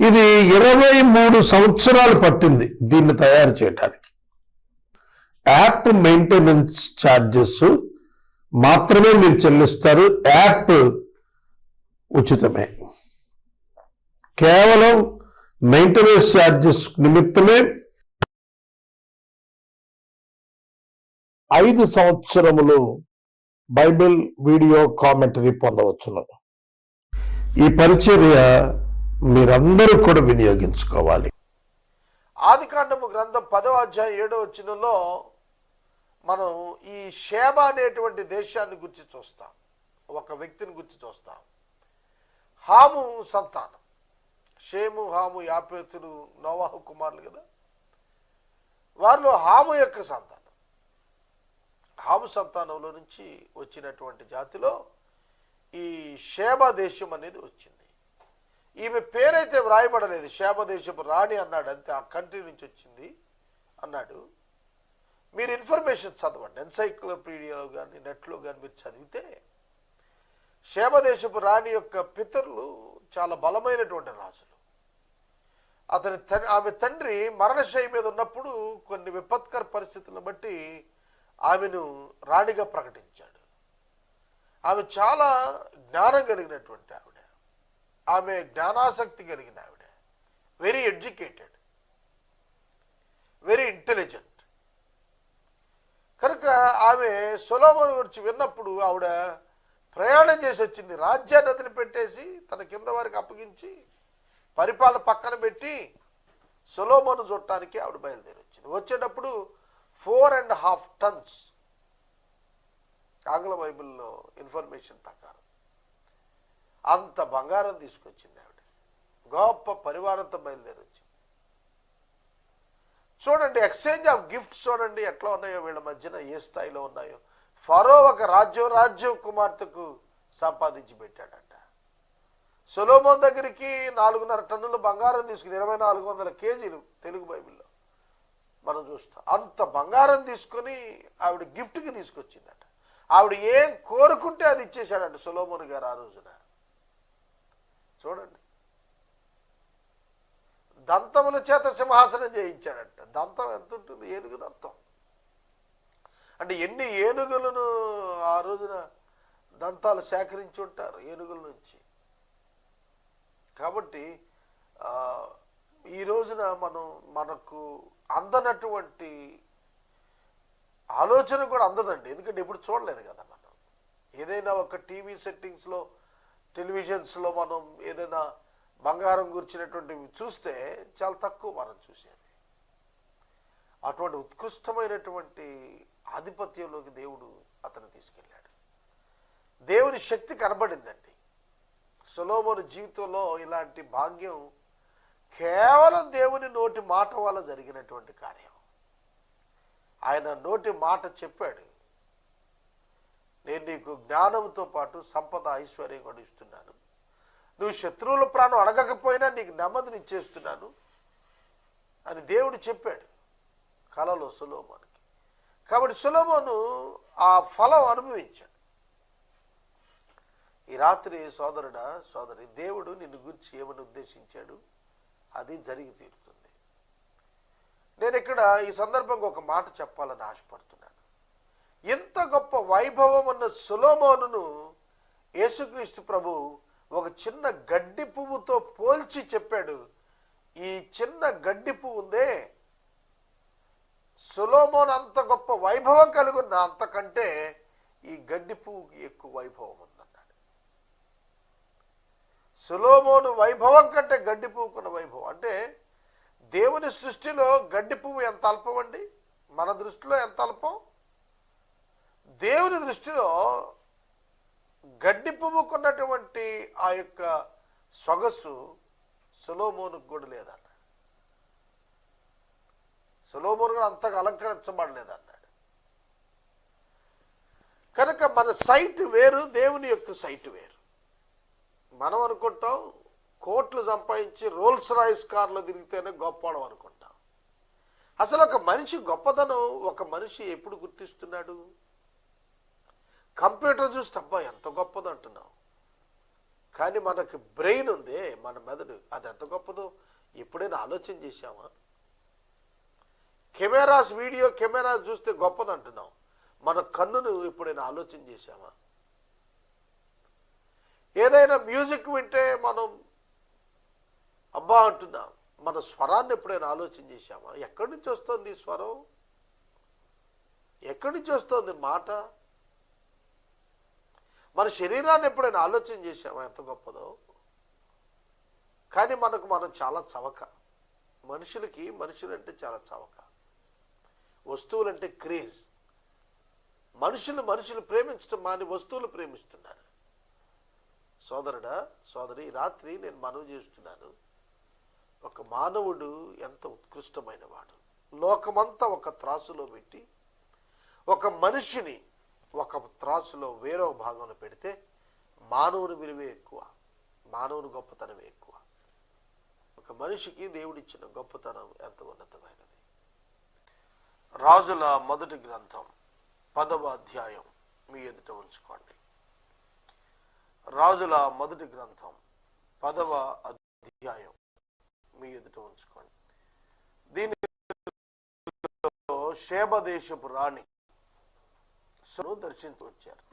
ఇది ఇరవై మూడు సంవత్సరాలు పట్టింది దీన్ని తయారు చేయడానికి యాప్ మెయింటెనెన్స్ ఛార్జెస్ మాత్రమే మీరు చెల్లిస్తారు. యాప్ ఉచితమే. కేవలం మెయింటెనెన్స్ ఛార్జెస్ నిమిత్తమే ఐదు సంవత్సరములు బైబిల్ వీడియో కామెంటరీ పొందవచ్చును. ఈ పరిచర్య మీరందరూ కూడా వినియోగించుకోవాలి. ఆదికాండము గ్రంథం పదో అధ్యాయం ఏడో వచ్చినలో మనం ఈ షేబ అనేటువంటి దేశాన్ని గురించి చూస్తాం. ఒక వ్యక్తిని గురించి చూస్తాం. హాము సంతానం. షేము హాము యాపేతులు నోవాహు కుమారులు కదా? వారిలో హాము యొక్క సంతానం. హాము సంతానంలో నుంచి వచ్చినటువంటి జాతిలో ఈ షేబ దేశం అనేది వచ్చింది. ఈమె పేరైతే వ్రాయబడలేదు. శాపదేశపు రాణి అన్నాడు. అంతే ఆ కంట్రీ నుంచి వచ్చింది అన్నాడు. మీరు ఇన్ఫర్మేషన్ చదవండి. ఎన్సైక్లోపీడియాలో కానీ నెట్లో కానీ మీరు చదివితే శేమదేశపు రాణి యొక్క పితరులు చాలా బలమైనటువంటి రాజులు. అతని తండ్రి ఆమె తండ్రి మరణశై మీద ఉన్నప్పుడు కొన్ని విపత్కర పరిస్థితులను బట్టి ఆమెను రాణిగా ప్రకటించాడు. ఆమె చాలా జ్ఞానం కలిగినటువంటి ఆవిడ. ఆమె జ్ఞానాసక్తి కలిగిన ఆవిడ. వెరీ ఎడ్యుకేటెడ్ వెరీ ఇంటెలిజెంట్ కనుక ఆమె సొలోమోన్ గురించి విన్నప్పుడు ఆవిడ ప్రయాణం చేసి వచ్చింది. రాజ్యాన్ని వదిలిపెట్టేసి తన కింద వారికి అప్పగించి పరిపాలన పక్కన పెట్టి సొలోమోను చూడటానికి ఆవిడ బయలుదేరి వచ్చింది. వచ్చేటప్పుడు ఫోర్ అండ్ హాఫ్ టన్స్ ఆంగ్ల బైబిల్లో ఇన్ఫర్మేషన్ ప్రకారం. అంత బంగారం తీసుకొచ్చింది ఆవిడ. గొప్ప పరివారంతో బయలుదేరి వచ్చింది చూడండి ఎక్స్చేంజ్ ఆఫ్ గిఫ్ట్స్ చూడండి ఎట్లా ఉన్నాయో వీళ్ళ మధ్యన ఏ స్థాయిలో ఉన్నాయో. ఫరో ఒక రాజ్యం రాజ్యం కుమార్తెకు సంపాదించి పెట్టాడంట. సొలోమోన్ దగ్గరికి నాలుగున్నర టన్నుల బంగారం తీసుకుని ఇరవై నాలుగు వందల కేజీలు తెలుగు బైబిల్లో మనం చూస్తాం. అంత బంగారం తీసుకొని ఆవిడ గిఫ్ట్కి తీసుకొచ్చిందట. ఆవిడ ఏం కోరుకుంటే అది ఇచ్చేశాడంట సొలోమోన్ గారు ఆ రోజున. చూడండి. దంతముల చేత సింహాసనం చేయించాడంట. దంతం ఎంత ఉంటుంది ఏనుగు దంతం. అంటే ఎన్ని ఏనుగులను ఆ రోజున దంతాలు సేకరించి ఉంటారు? ఏనుగుల నుంచి. కాబట్టి ఈ రోజున మనం మనకు అందనటువంటి ఆలోచన కూడా అందదండి. ఎందుకంటే ఇప్పుడు చూడలేదు కదా మనం. ఏదైనా ఒక టీవీ సెట్టింగ్స్లో టెలివిజన్స్లో మనం ఏదైనా బంగారం గురించినటువంటివి చూస్తే చాలా తక్కువ మనం చూసేది. అటువంటి ఉత్కృష్టమైనటువంటి ఆధిపత్యంలోకి దేవుడు అతను తీసుకెళ్ళాడు. దేవుని శక్తి కనబడిందండి. సొలోమోను జీవితంలో ఇలాంటి భాగ్యం కేవలం దేవుని నోటి మాట వల్ల జరిగినటువంటి కార్యం. ఆయన నోటి మాట చెప్పాడు. నేను నీకు జ్ఞానంతో పాటు సంపద ఐశ్వర్యం కూడా ఇస్తున్నాను. నువ్వు శత్రువుల ప్రాణం అడగకపోయినా నీకు నెమ్మదిని ఇచ్చేస్తున్నాను అని దేవుడు చెప్పాడు కలలో సులోమోనికి. కాబట్టి సులోమోను ఆ ఫలం అనుభవించాడు. ఈ రాత్రి సోదరుడా సోదరి దేవుడు నిన్ను గురించి ఏమని ఉద్దేశించాడు? అది జరిగి తీరుతుంది. నేను ఇక్కడ ఈ సందర్భంగా ఒక మాట చెప్పాలని ఆశపడుతున్నాను. ఇంత గొప్ప వైభవం ఉన్న సులోమోనును యేసుక్రీస్తు ప్రభు ఒక చిన్న గడ్డి పువ్వుతో పోల్చి చెప్పాడు. ఈ చిన్న గడ్డి పువ్వు ఉందే సులోమోన్ అంత గొప్ప వైభవం కలుగున్న అంతకంటే ఈ గడ్డి పువ్వుకి ఎక్కువ వైభవం ఉందన్నాడు. సులోమోను వైభవం కంటే గడ్డి పువ్వుకున్న వైభవం. అంటే దేవుని సృష్టిలో గడ్డి పువ్వు ఎంత అల్పం అండి? మన దృష్టిలో ఎంత అల్పం? దేవుని దృష్టిలో గడ్డి పువ్వుకున్నటువంటి ఆ యొక్క సొగసు సులోమోనుకు కూడా లేదన్నాడు. సులోమోను కూడా అంతగా అలంకరించబడలేదన్నాడు. కనుక మన సైట్ వేరు దేవుని యొక్క సైట్ వేరు. మనం అనుకుంటాం కోట్లు సంపాదించి రోల్స్ రాయిస్ కార్లో తిరిగితేనే గొప్పవడం అనుకుంటాం. అసలు ఒక మనిషి గొప్పదనం ఒక మనిషి ఎప్పుడు గుర్తిస్తున్నాడు? కంప్యూటర్ చూసి అబ్బా ఎంత గొప్పది అంటున్నాం కానీ మనకి బ్రెయిన్ ఉంది మన మెదడు అది ఎంత గొప్పదో. ఎప్పుడైనా ఆలోచన చేశామా కెమెరాస్ వీడియో కెమెరాస్ చూస్తే గొప్పది అంటున్నాం మన కన్నును ఎప్పుడైనా ఆలోచన చేశామా ఏదైనా మ్యూజిక్ వింటే మనం అబ్బా అంటున్నాం. మన స్వరాన్ని ఎప్పుడైనా ఆలోచన చేశామా ఎక్కడి నుంచి వస్తుంది ఈ స్వరం? ఎక్కడి నుంచి వస్తుంది మాట? మన శరీరాన్ని ఎప్పుడైనా ఆలోచన చేశామా? ఎంత గొప్పదో. కానీ మనకు మనం చాలా చవక. మనుషులకి మనుషులంటే చాలా చవక. వస్తువులంటే క్రేజ్. మనుషులు మనుషులు ప్రేమించడం మాని వస్తువులు ప్రేమిస్తున్నారు. సోదరుడా సోదరి ఈ రాత్రి నేను మనవి చేస్తున్నాను. ఒక మానవుడు ఎంత ఉత్కృష్టమైన వాడు లోకమంతా ఒక త్రాసులో పెట్టి ఒక మనిషిని ఒక త్రాసులో వేరో భాగంలో పెడితే మానవుని విలువే ఎక్కువ మానవుని గొప్పతనమే ఎక్కువ. ఒక మనిషికి దేవుడిచ్చిన గొప్పతనం ఎంత ఉన్నతమైనది? రాజుల మొదటి గ్రంథం పదవ అధ్యాయం మీ ఎదుట ఉంచుకోండి. రాజుల మొదటి గ్రంథం పదవ అధ్యాయం మీ ఎదుట ఉంచుకోండి. దీనిలో శేబదేశపు రాణి సో దర్శించి వచ్చారు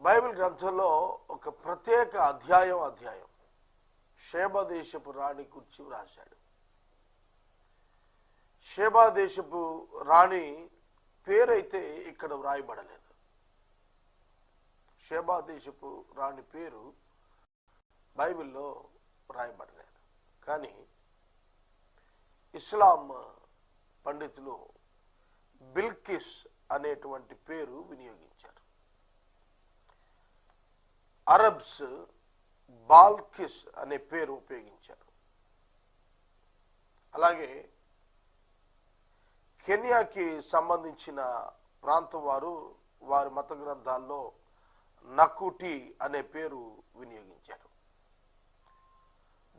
బైబిల్ గ్రంథంలో ఒక ప్రత్యేక అధ్యాయం అధ్యాయం దేశపు రాణి గురించి రాశాడు శేబాదేశపు రాణి పేరైతే ఇక్కడ వ్రాయబడలేదు. శేబాదేశపు రాణి పేరు బైబిల్లో వ్రాయబడలేదు. కానీ ఇస్లాం పండితులు బిల్కిస్ అనేటువంటి పేరు వినియోగించారు. అరబ్స్ బాల్కిస్ అనే పేరు ఉపయోగించారు. అలాగే కెన్యాకి సంబంధించిన ప్రాంతం వారు వారి మత గ్రంథాల్లో నకుటి అనే పేరు వినియోగించారు.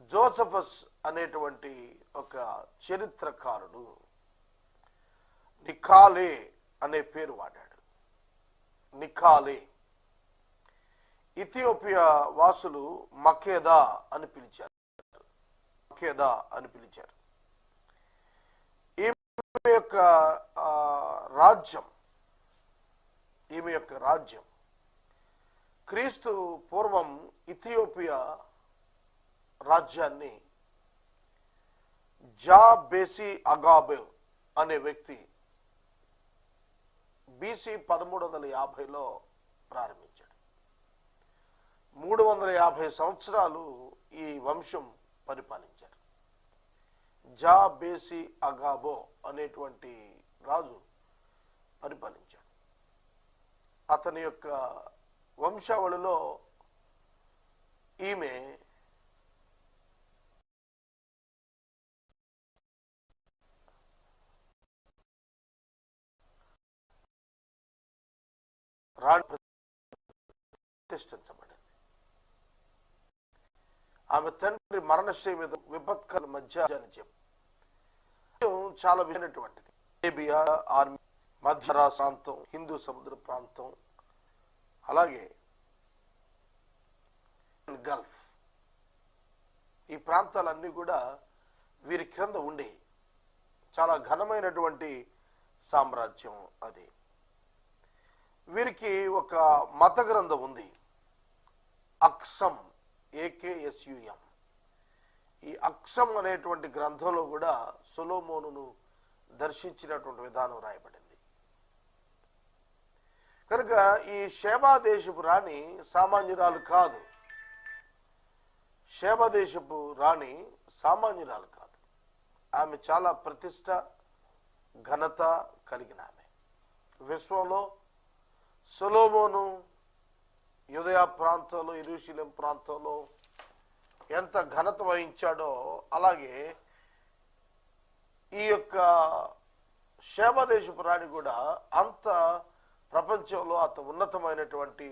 జోసఫస్ అనేటువంటి ఒక చరిత్రకారుడు నిఖాలే అనే పేరు వాడాడు. నిఖాలే. ఇథియోపియా వాసులు మకేదా అని పిలిచారు. మకేదా అని పిలిచారు. ఈమె యొక్క రాజ్యం ఈమె యొక్క రాజ్యం. క్రీస్తు పూర్వం ఇథియోపియా రాజ్యాన్ని జా బేసి అగాబెవ్ అనే వ్యక్తి బీసీ పదమూడు వందల యాభైలో ప్రారంభించాడు. మూడు వందల యాభై సంవత్సరాలు ఈ వంశం పరిపాలించారు. జా బేసి అగాబో అనేటువంటి రాజు పరిపాలించాడు. అతని యొక్క వంశావళిలో ఈమె రాణి ప్రతిష్ఠించబడింది. ఆమె తండ్రి మరణశ్రీ మీద విపత్కర మధ్య అని చెప్పి చాలా వినటువంటిది అరేబియా ఆర్మీ మధ్యరా ప్రాంతం హిందూ సముద్ర ప్రాంతం అలాగే గల్ఫ్. ఈ ప్రాంతాలన్నీ కూడా వీరి క్రింద ఉండే చాలా ఘనమైనటువంటి సామ్రాజ్యం అది. వీరికి ఒక మత గ్రంథం ఉంది. అక్సం ఏకేఎస్యుఎం ఈ అక్సం అనేటువంటి గ్రంథంలో కూడా సొలోమోనును దర్శించినటువంటి విధానం రాయబడింది. కనుక ఈ శేబాదేశపు రాణి సామాన్యురాలు కాదు. శేబదేశపు రాణి సామాన్యురాలు కాదు. ఆమె చాలా ప్రతిష్ట ఘనత కలిగిన ఆమె. విశ్వంలో సొలోమోను యుదయ ప్రాంతంలో ఇరుశీలం ప్రాంతంలో ఎంత ఘనత వహించాడో అలాగే ఈ యొక్క శేమదేశపు రాణి కూడా అంత ప్రపంచంలో అంత ఉన్నతమైనటువంటి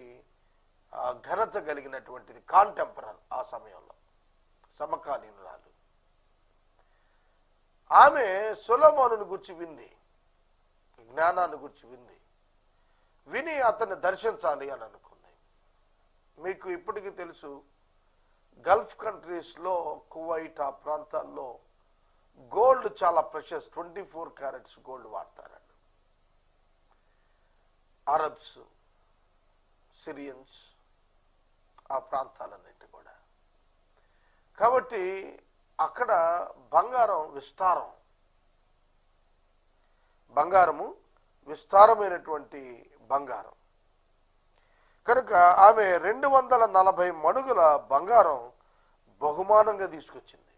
ఘనత కలిగినటువంటిది కాంటెంపరల్ ఆ సమయంలో సమకాలీనురాలు. ఆమె సులమోనుని గుర్చి వింది జ్ఞానాన్ని గుర్చి వింది. విని అతన్ని దర్శించాలి అని అనుకున్నాయి. మీకు ఇప్పటికీ తెలుసు గల్ఫ్ కంట్రీస్లో కువైట్ ఆ ప్రాంతాల్లో గోల్డ్ చాలా precious twenty four carats gold వాడతారండి అరబ్స్ సిరియన్స్ ఆ ప్రాంతాలన్నిటి కూడా. కాబట్టి అక్కడ బంగారం విస్తారం. బంగారము విస్తారమైనటువంటి బంగారం. కనుక ఆమె రెండు వందల నలభై మణుగుల బంగారం బహుమానంగా తీసుకొచ్చింది.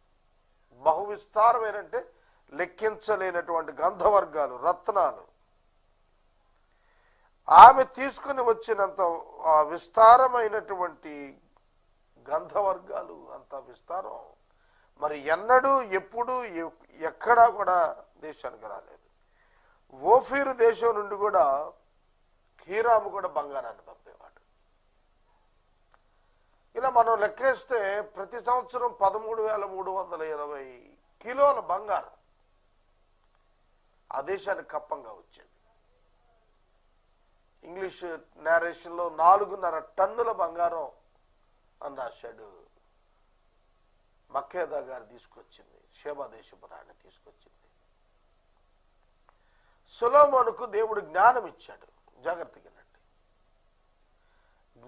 బహు విస్తారమేనంటే లెక్కించలేనటువంటి గంధవర్గాలు రత్నాలు. ఆమె తీసుకుని వచ్చినంత ఆ, విస్తారమైనటువంటి గంధవర్గాలు అంత విస్తారం. మరి ఎన్నడూ ఎప్పుడు ఎక్కడా కూడా దేశానికి రాలేదు. ఓఫీరు దేశం నుండి కూడా హీరాము కూడా బంగారాన్ని పంపేవాడు. ఇలా మనం లెక్కేస్తే ప్రతి సంవత్సరం పదమూడు వేల మూడు వందల ఇరవై కిలోల బంగారం ఆ దేశానికి కప్పంగా వచ్చేది. ఇంగ్లీష్ నేరేషన్లో నాలుగున్నర టన్నుల బంగారం అని రాశాడు. మక్కేదా గారు తీసుకొచ్చింది దేశపు రాణి తీసుకొచ్చింది. సులోమోనుకు దేవుడు జ్ఞానం ఇచ్చాడు జాగ్రత్తగా వినండి.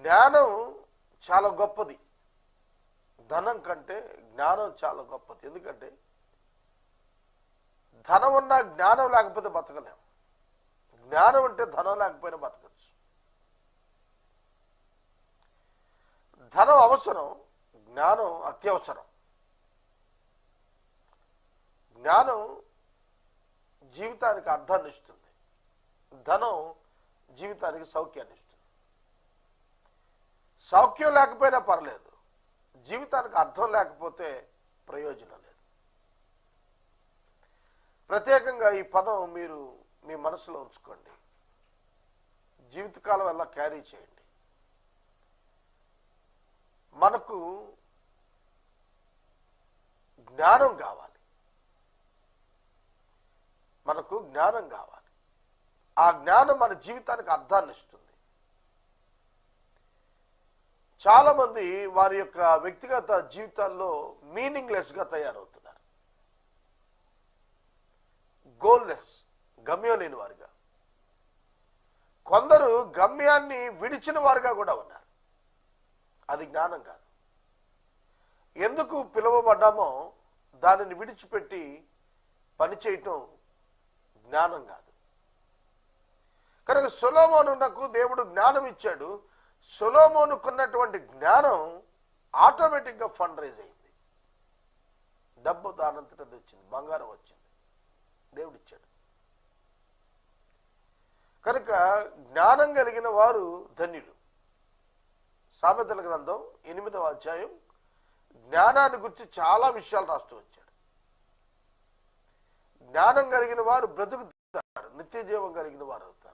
జ్ఞానం చాలా గొప్పది. ధనం కంటే జ్ఞానం చాలా గొప్పది. ఎందుకంటే ధనం ఉన్నా జ్ఞానం లేకపోతే బతకలేము జ్ఞానం అంటే ధనం లేకపోయినా బతకచ్చు. ధనం అవసరం జ్ఞానం అత్యవసరం. జ్ఞానం జీవితానికి అర్థాన్ని ఇస్తుంది. ధనం జీవితానికి సౌఖ్యాన్ని ఇస్తుంది. సౌఖ్యం లేకపోయినా పర్లేదు. జీవితానికి అర్థం లేకపోతే ప్రయోజనం లేదు. ప్రత్యేకంగా ఈ పదం మీరు మీ మనసులో ఉంచుకోండి. జీవితకాలం ఎలా క్యారీ చేయండి. మనకు జ్ఞానం కావాలి. మనకు జ్ఞానం కావాలి. ఆ జ్ఞానం మన జీవితానికి అర్థాన్ని ఇస్తుంది. చాలా మంది వారి యొక్క వ్యక్తిగత జీవితాల్లో మీనింగ్లెస్గా తయారవుతున్నారు. గోల్లెస్ గమ్యం లేని వారుగా. కొందరు గమ్యాన్ని విడిచిన వారుగా కూడా ఉన్నారు. అది జ్ఞానం కాదు. ఎందుకు పిలువబడ్డామో దానిని విడిచిపెట్టి పని చేయటం జ్ఞానం కాదు. కనుక సులోమోనునకు దేవుడు జ్ఞానం ఇచ్చాడు. సులోమోనుకున్నటువంటి జ్ఞానం ఆటోమేటిక్గా ఫండ్ రైజ్ అయింది. డబ్బు దానంతటది వచ్చింది బంగారం వచ్చింది. దేవుడు ఇచ్చాడు. కనుక జ్ఞానం కలిగిన వారు ధన్యులు. సామెతల గ్రంథం ఎనిమిదవ అధ్యాయం జ్ఞానాన్ని గురించి చాలా విషయాలు రాస్తూ వచ్చాడు. జ్ఞానం కలిగిన వారు బ్రతుకుతారు నిత్య జీవం కలిగిన వారు అవుతారు.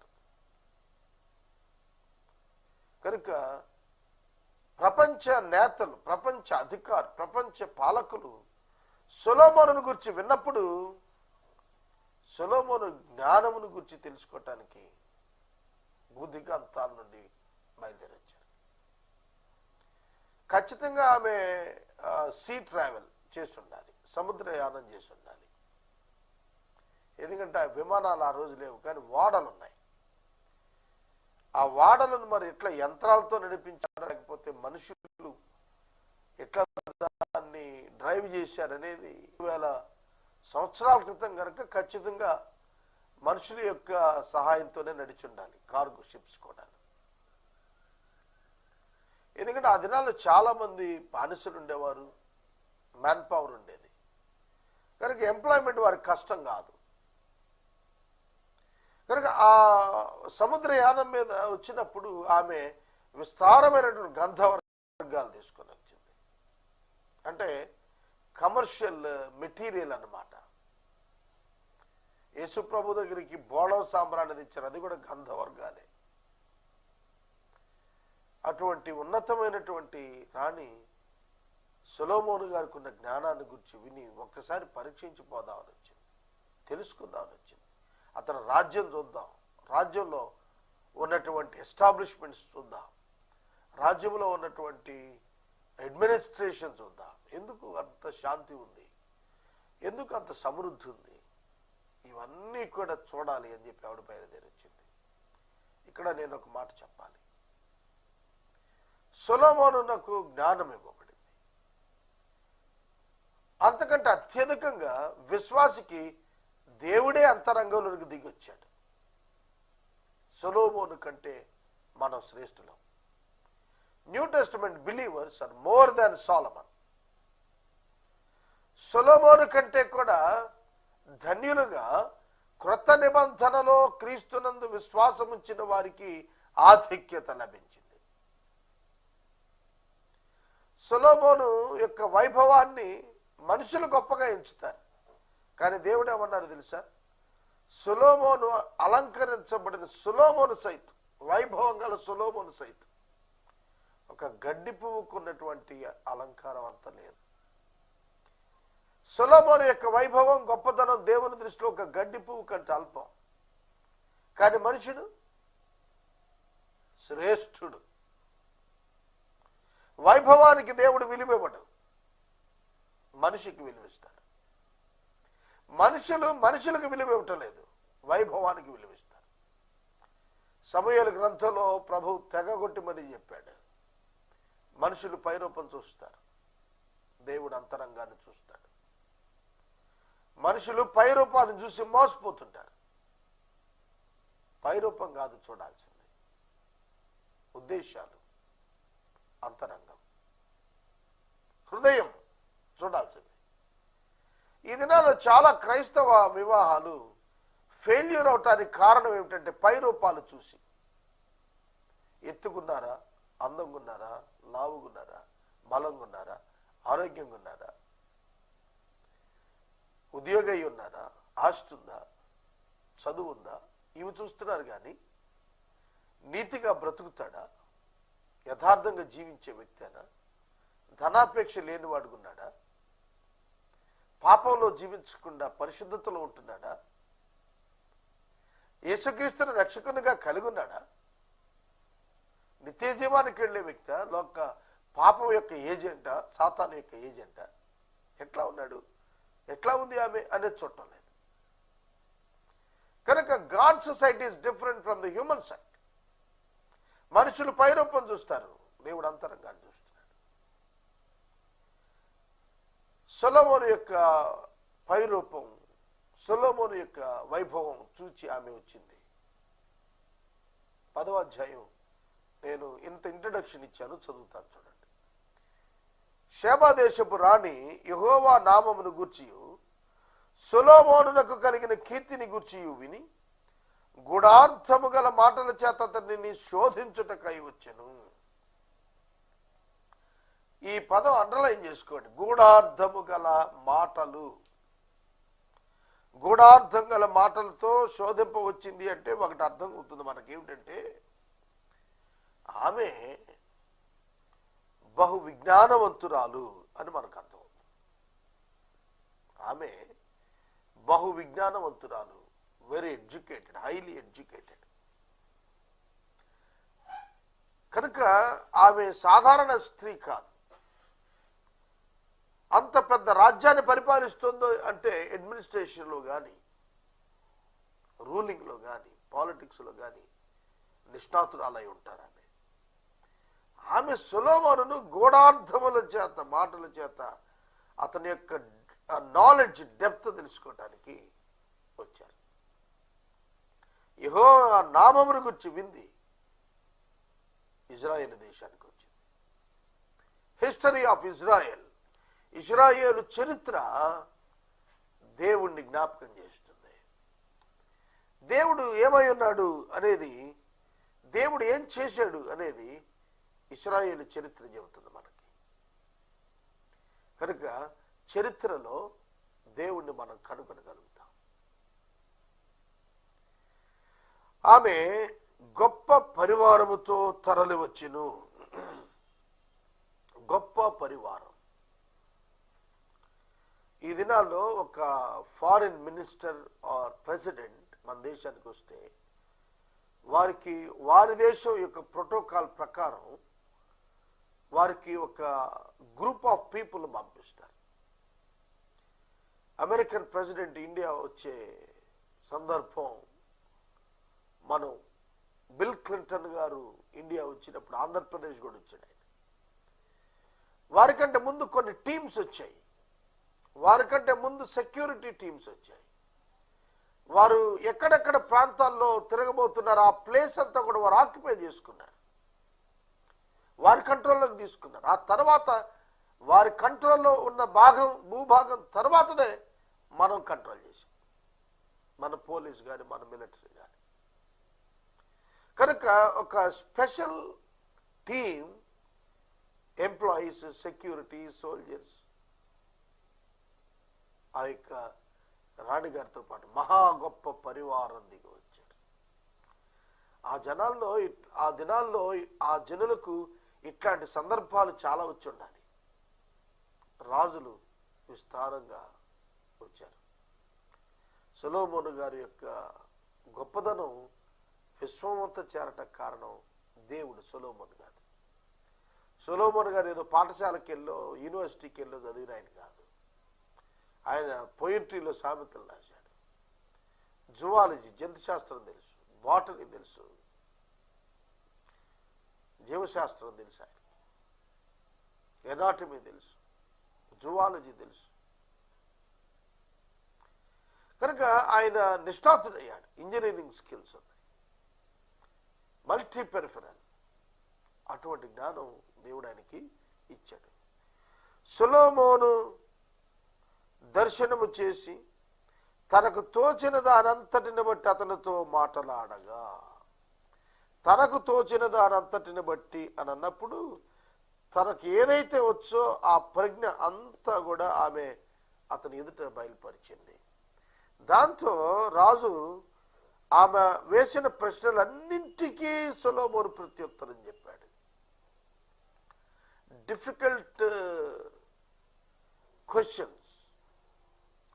కనుక ప్రపంచ నేతలు ప్రపంచ అధికారు ప్రపంచ పాలకులు సొలోమోనుని గురించి విన్నప్పుడు సొలోమోను జ్ఞానమును గురించి తెలుసుకోవటానికి బుద్ధిగంతాల నుండి బయలుదేరొచ్చారు. ఖచ్చితంగా ఆమె సీ ట్రావెల్ చేసి ఉండాలి సముద్రయానం చేసి ఉండాలి ఎందుకంటే విమానాలు ఆ రోజు లేవు కానీ ఓడలు ఉన్నాయి ఆ వాడలను మరి ఎట్లా యంత్రాలతో నడిపించారు? లేకపోతే మనుషులు ఎట్లా దాన్ని డ్రైవ్ చేశారనేది వేల సంవత్సరాల క్రితం కనుక ఖచ్చితంగా మనుషుల యొక్క సహాయంతోనే నడిచి ఉండాలి కార్గో షిప్స్ కూడా. ఎందుకంటే ఆ దినాల్లో చాలా మంది బానిసలు ఉండేవారు మ్యాన్ పవర్ ఉండేది. కనుక ఎంప్లాయ్మెంట్ వారికి కష్టం కాదు. కనుక ఆ సముద్రయానం మీద వచ్చినప్పుడు ఆమె విస్తారమైనటువంటి గంధవర్గాలు తీసుకొని వచ్చింది. అంటే కమర్షియల్ మెటీరియల్ అన్నమాట. యేసుప్రభు దగ్గరికి బోళవ సాంబ్రాన్ని తెచ్చారు. అది కూడా గంధవర్గాలే. అటువంటి ఉన్నతమైనటువంటి రాణి సులోమోను గారికి ఉన్న జ్ఞానాన్ని గురించి విని ఒక్కసారి పరీక్షించిపోదామని వచ్చింది. తెలుసుకుందామని వచ్చింది. అతని రాజ్యం చూద్దాం. రాజ్యంలో ఉన్నటువంటి ఎస్టాబ్లిష్మెంట్స్ చూద్దాం. రాజ్యంలో ఉన్నటువంటి అడ్మినిస్ట్రేషన్ చూద్దాం. ఎందుకు అంత శాంతి ఉంది? ఎందుకు అంత సమృద్ధి ఉంది? ఇవన్నీ కూడా చూడాలి అని చెప్పి ఆవిడ బయలుదేరి వచ్చింది. ఇక్కడ నేను ఒక మాట చెప్పాలి. సొలోమోనునకు జ్ఞానం ఇవ్వబడింది. అంతకంటే అత్యధికంగా విశ్వాసికి దేవుడే అంతరంగంలోకి దిగొచ్చాడు. సొలోమోను కంటే మనం శ్రేష్ఠులం. New Testament believers are more than Solomon. Solomon కంటే కూడా ధన్యులుగా క్రొత్త నిబంధనలో క్రీస్తునందు విశ్వాసం ఉంచిన వారికి ఆధిక్యత లభించింది. సొలోమోను యొక్క వైభవాన్ని మనుషులు గొప్పగా ఎంచుతారు. కానీ దేవుడు ఏమన్నారు తెలుసా? సులోమోను అలంకరించబడిన సులోమోను సైతం వైభవం గల సులోమోను సైతం. ఒక గడ్డి పువ్వుకున్నటువంటి అలంకారం అంత లేదు. సులోమోను యొక్క వైభవం గొప్పతనం దేవుని దృష్టిలో ఒక గడ్డి పువ్వు కంటే అల్పం. కానీ మనుషుడు శ్రేష్ఠుడు. వైభవానికి దేవుడు విలువివ్వడు. మనిషికి విలువిస్తాడు. మనుషులు మనుషులకు విలువ ఇవ్వటలేదు వైభవానికి విలువిస్తారు సమయాల గ్రంథంలో ప్రభు తెగగొట్టి మరీ చెప్పాడు. మనుషులు పైరూపం చూస్తారు దేవుడు అంతరంగాన్ని చూస్తాడు. మనుషులు పైరూపాన్ని చూసి మోసపోతుంటారు. పైరూపం కాదు చూడాల్సింది. ఉద్దేశాలు అంతరంగం హృదయం చూడాల్సింది ఈ దినాల్లో చాలా క్రైస్తవ వివాహాలు ఫెయిల్యూర్ అవటానికి కారణం ఏమిటంటే పై రూపాలు చూసి. ఎత్తుకున్నారా? అందంగా ఉన్నారా లావుగున్నారా? బలంగా ఉన్నారా ఆరోగ్యంగా ఉన్నారా ఉద్యోగ ఉన్నారా ఆస్తుందా? చదువు ఉందా ఇవి చూస్తున్నారు కానీ నీతిగా బ్రతుకుతాడా? యథార్థంగా జీవించే వ్యక్తేనా? ధనాపేక్ష లేనివాడుకున్నాడా పాపంలో జీవించకుండా పరిశుద్ధతలో ఉంటున్నాడా? యేసుక్రీస్తుని రక్షకునిగా కలిగి ఉన్నాడా? నిత్య జీవానికి వెళ్ళే వ్యక్తి? లోక పాపం యొక్క ఏజెంటా? సాతాను యొక్క ఏజెంటా? ఎట్లా ఉన్నాడు? ఎట్లా ఉంది ఆమె అనేది చూడటం లేదు. కనుక God society is different from the human sight మనుషులు పైరూపం చూస్తారు. దేవుడు అంతరంగాన్ని చూస్తారు సొలమోను యొక్క పైరూపం సొలమోను యొక్క వైభవం చూచి ఆమె వచ్చింది. పదవ అధ్యాయం. నేను ఇంత ఇంట్రడక్షన్ ఇచ్చాను చదువుతాను చూడండి. శేబాదేశపు రాణి యహోవా నామమును గూర్చియు సొలోమోనునకు కలిగిన కీర్తిని గూర్చియు విని గుడార్థము గల మాటల చేత అతన్ని శోధించుటకై వచ్చెను. ఈ పదం అండర్లైన్ చేసుకోండి. గూఢార్థము గల మాటలు. గూఢార్థం గల మాటలతో శోధింప వచ్చింది అంటే ఒకటి అర్థం అవుతుంది మనకేమిటంటే ఆమె బహు విజ్ఞానవంతురాలు అని మనకు అర్థం ఆమె బహు విజ్ఞానవంతురాలు వెరీ ఎడ్యుకేటెడ్ హైలీ ఎడ్యుకేటెడ్ కనుక ఆమె సాధారణ స్త్రీ కాదు. అంత పెద్ద రాజ్యాన్ని పరిపాలిస్తుందో అంటే అడ్మినిస్ట్రేషన్లో కానీ రూలింగ్లో కానీ పాలిటిక్స్లో కానీ నిష్ణాతురాలై ఉంటారు ఆమె ఆమె సులోమోనును గూఢార్థముల చేత మాటల చేత అతని యొక్క నాలెడ్జ్ డెప్త్ తెలుసుకోవటానికి వచ్చారు. యహో నామమును గురించి వింది. ఇజ్రాయెల్ దేశానికి వచ్చింది. హిస్టరీ ఆఫ్ ఇజ్రాయెల్ ఇజ్రాయేలు చరిత్ర దేవుణ్ణి జ్ఞాపకం చేస్తుంది. దేవుడు ఏమై ఉన్నాడు అనేది దేవుడు ఏం చేశాడు అనేది ఇస్రాయేల్ చరిత్ర చెబుతుంది మనకి. కనుక చరిత్రలో దేవుణ్ణి మనం కనుగొనగలుగుతాం. ఆమె గొప్ప పరివారముతో తరలి వచ్చును. గొప్ప పరివారం. ఈ దినాల్లో ఒక ఫారిన్ మినిస్టర్ ఆర్ ప్రెసిడెంట్ మన దేశానికి వస్తే వారికి వారి దేశం యొక్క ప్రోటోకాల్ ప్రకారం వారికి ఒక గ్రూప్ ఆఫ్ పీపుల్ పంపిస్తారు. అమెరికన్ ప్రెసిడెంట్ ఇండియా వచ్చే సందర్భం మనం బిల్ క్లింటన్ గారు ఇండియా వచ్చినప్పుడు ఆంధ్రప్రదేశ్ కూడా వచ్చాడు ఆయన వారికంటే ముందు కొన్ని టీమ్స్ వచ్చాయి. వారికంటే ముందు సెక్యూరిటీ టీమ్స్ వచ్చాయి. వారు ఎక్కడెక్కడ ప్రాంతాల్లో తిరగబోతున్నారు ఆ ప్లేస్ అంతా కూడా వారు ఆక్యుపై చేసుకున్నారు. వారి కంట్రోల్లోకి తీసుకున్నారు. ఆ తర్వాత వారి కంట్రోల్లో ఉన్న భాగం భూభాగం తర్వాతనే మనం కంట్రోల్ చేసాం మన పోలీస్ కానీ మన మిలిటరీ కానీ కనుక ఒక special team employees security soldiers ఆ యొక్క రాణిగారితో పాటు మహా గొప్ప పరివారం దిగి వచ్చారు ఆ జనాల్లో ఆ దినాల్లో ఆ జనులకు ఇట్లాంటి సందర్భాలు చాలా వచ్చి ఉండాలి. రాజులు విస్తారంగా వచ్చారు. సులోమోను గారి యొక్క గొప్పదనం విశ్వమంతా చేరట కారణం దేవుడు సొలోమోన్ కాదు సులోమోన్ గారు ఏదో పాఠశాలకి వెళ్ళో యూనివర్సిటీకి వెళ్ళో చదివిన ఆయన కాదు. ఆయన పొయిట్రీలో సామెతలు రాశాడు. జువాలజీ జంతుశాస్త్రం తెలుసు బాటనీ తెలుసు జీవశాస్త్రం తెలుసు ఆయన ఎనాటమీ తెలుసు జువాలజీ తెలుసు. కనుక ఆయన నిష్ణాతుడయ్యాడు. ఇంజనీరింగ్ స్కిల్స్ ఉన్నాయి. మల్టీపెరిఫరల్ అటువంటి జ్ఞానం దేవుడు ఆయనకి ఇచ్చాడు. సులోమోను దర్శనము చేసి తనకు తోచిన దానంతటిని బట్టి అతనితో మాటలాడగా. తనకు తోచిన దానంతటిని బట్టి అని అన్నప్పుడు తనకు ఏదైతే వచ్చో ఆ ప్రజ్ఞ అంతా కూడా ఆమె అతని ఎదుట బయలుపరిచింది. దాంతో రాజు ఆమె వేసిన ప్రశ్నలన్నింటికీ సులోమోను ప్రత్యుత్తరం చెప్పాడు. డిఫికల్ట్ క్వశ్చన్స్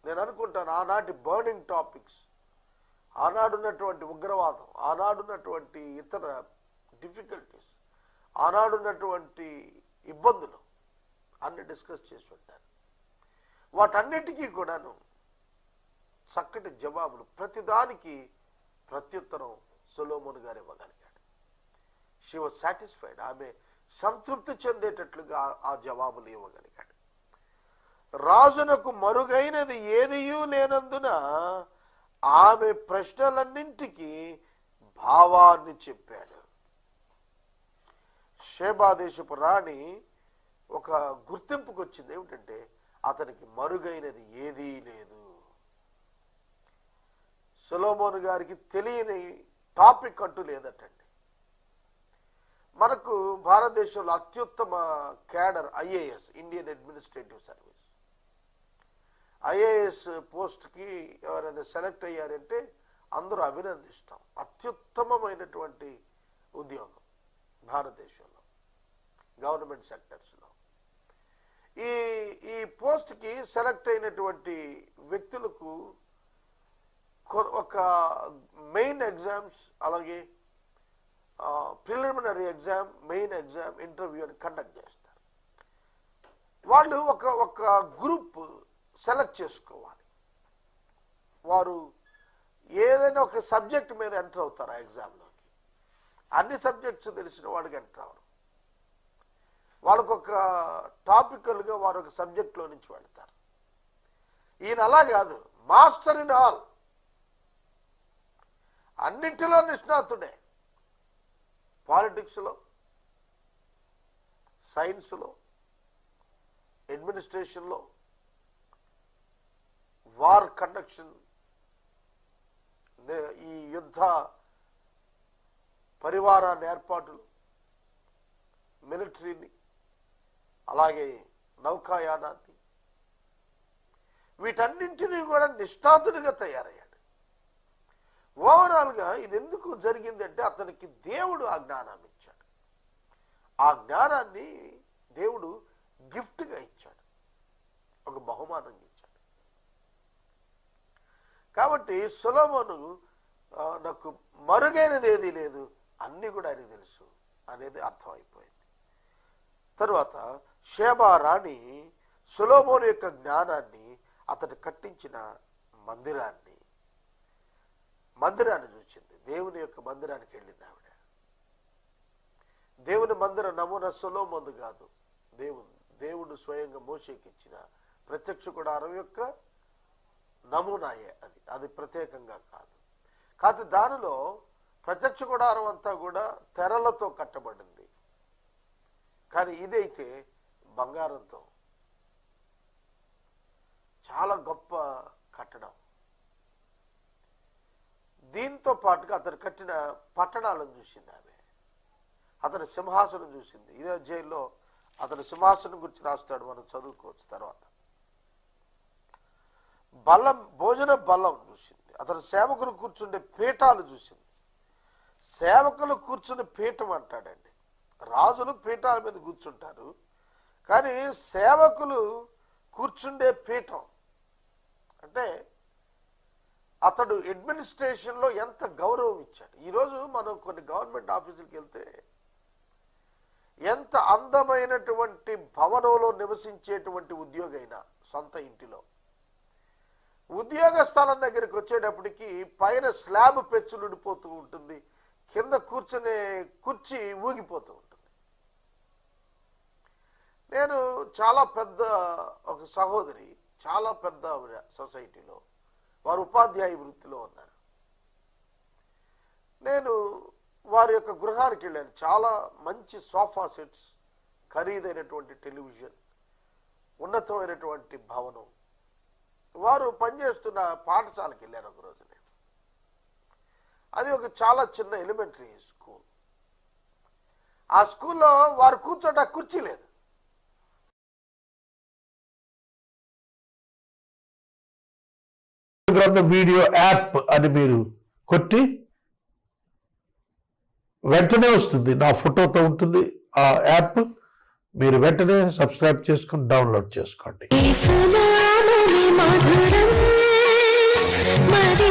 నేను అనుకుంటాను ఆనాటి బర్నింగ్ టాపిక్స్ ఆనాడున్నటువంటి ఉగ్రవాదం ఆనాడున్నటువంటి ఇతర డిఫికల్టీస్ ఆనాడున్నటువంటి ఇబ్బందులు అన్ని డిస్కస్ చేసి ఉంటారు వాటన్నిటికీ కూడాను చక్కటి జవాబులు ప్రతిదానికి ప్రత్యుత్తరం సొలోమోన్ గారు ఇవ్వగలిగాడు. షీ వాజ్ సాటిస్ఫైడ్ ఆమె సంతృప్తి చెందేటట్లుగా ఆ జవాబులు ఇవ్వగలిగాడు. రాజునకు మరుగైనది ఏదియూ లేనందున ఆమె ప్రశ్నలన్నింటికి భావాన్ని చెప్పాడు. షేబాదేశపు రాణి ఒక గుర్తింపుకు వచ్చింది ఏమిటంటే అతనికి మరుగైనది ఏదీ లేదు. సులోమోన్ గారికి తెలియని టాపిక్ అంటూ లేదటండి. మనకు భారతదేశంలో అత్యుత్తమ cadre IAS Indian administrative service. IAS పోస్ట్కి ఎవరైనా సెలెక్ట్ అయ్యారంటే అందరూ అభినందిస్తాం. అత్యుత్తమమైనటువంటి ఉద్యోగం భారతదేశంలో గవర్నమెంట్ సెక్టర్స్లో. ఈ ఈ పోస్ట్కి సెలెక్ట్ అయినటువంటి వ్యక్తులకు కొ- ఒక మెయిన్ ఎగ్జామ్స్ అలాగే preliminary exam main exam interview అని కండక్ట్ చేస్తారు. వాళ్ళు ఒక ఒక గ్రూప్ సెలెక్ట్ చేసుకోవాలి. వారు ఏదైనా ఒక సబ్జెక్ట్ మీద ఎంటర్ అవుతారు ఆ ఎగ్జామ్లోకి. అన్ని సబ్జెక్ట్స్ తెలిసిన వాడికి ఎంటర్ అవరు వాళ్ళకొక టాపికల్గా వారు ఒక సబ్జెక్ట్లో నుంచి వెళ్తారు. ఈయన అలా కాదు. Master in all. అన్నింటిలో నిష్ణాతుడే. పాలిటిక్స్లో సైన్స్లో అడ్మినిస్ట్రేషన్లో వార్ కండక్షన్ ఈ యుద్ధ పరివారాన్ని ఏర్పాటులు మిలిటరీని అలాగే నౌకాయానాన్ని వీటన్నింటినీ కూడా నిష్ఠాతుడిగా తయారయ్యాడు. ఓవరాల్గా ఇది ఎందుకు జరిగిందంటే అతనికి దేవుడు ఆ జ్ఞానాన్ని ఇచ్చాడు ఆ జ్ఞానాన్ని దేవుడు గిఫ్ట్గా ఇచ్చాడు. ఒక బహుమానంగా కాబట్టి సులభను నాకు మరుగైనది ఏదీ లేదు. అన్నీ కూడా ఆయనకు తెలుసు అనేది అర్థమైపోయింది. తరువాత షేబా రాణి సులోమోను యొక్క జ్ఞానాన్ని అతడు కట్టించిన మందిరాన్ని మందిరాన్ని చూసింది దేవుని యొక్క మందిరానికి వెళ్ళింది ఆవిడ. దేవుని మందిర నమూనా సులోమందు కాదు. దేవుని దేవుడు స్వయంగా మోసేకిచ్చిన ప్రత్యక్ష గుడారం యొక్క నమూనాయే అది. అది ప్రత్యేకంగా కాదు. కాదు దానిలో ప్రత్యక్ష గుడారం అంతా కూడా తెరలతో కట్టబడింది. కానీ ఇదైతే బంగారంతో. చాలా గొప్ప కట్టడం. దీంతో పాటుగా అతను కట్టిన పట్టణాలను చూసింది ఆమె. అతని సింహాసనం చూసింది. ఇదే జైల్లో అతని సింహాసనం గురించి రాస్తాడు మనం చదువుకోవచ్చు తర్వాత. బలం భోజన బలం చూసింది. అతను సేవకులు కూర్చుండే పీఠాలు చూసింది. సేవకులు కూర్చునే పీఠం అంటాడండి. రాజులు పీఠాల మీద కూర్చుంటారు. కానీ సేవకులు కూర్చుండే పీఠం. అంటే అతడు అడ్మినిస్ట్రేషన్లో ఎంత గౌరవం ఇచ్చాడు. ఈరోజు మనం కొన్ని గవర్నమెంట్ ఆఫీసులకు వెళ్తే ఎంత అందమైనటువంటి భవనంలో నివసించేటువంటి ఉద్యోగైనా సొంత ఇంటిలో ఉద్యోగ స్థలం దగ్గరికి వచ్చేటప్పటికి పైన స్లాబ్ పెచ్చులుడిపోతూ ఉంటుంది. కింద కూర్చునే కుర్చీ ఊగిపోతూ ఉంటుంది. నేను చాలా పెద్ద ఒక సహోదరి చాలా పెద్ద సొసైటీలో వారు ఉపాధ్యాయ వృత్తిలో ఉన్నారు. నేను వారి యొక్క గృహానికి వెళ్ళాను. చాలా మంచి సోఫా సెట్స్ ఖరీదైనటువంటి టెలివిజన్ ఉన్నతమైనటువంటి భవనం. వారు పనిచేస్తున్న పాఠశాలకు వెళ్ళారు ఒక రోజు నేను. అది ఒక చాలా చిన్న ఎలిమెంటరీ స్కూల్. ఆ స్కూల్లో వారు కూర్చోట కుర్చీ లేదు. గ్రంథం వీడియో యాప్ అని మీరు కొట్టి వెంటనే వస్తుంది. నా ఫోటోతో ఉంటుంది. ఆ యాప్ మీరు వెంటనే సబ్స్క్రైబ్ చేసుకొని డౌన్లోడ్ చేసుకోండి. మధురం మరి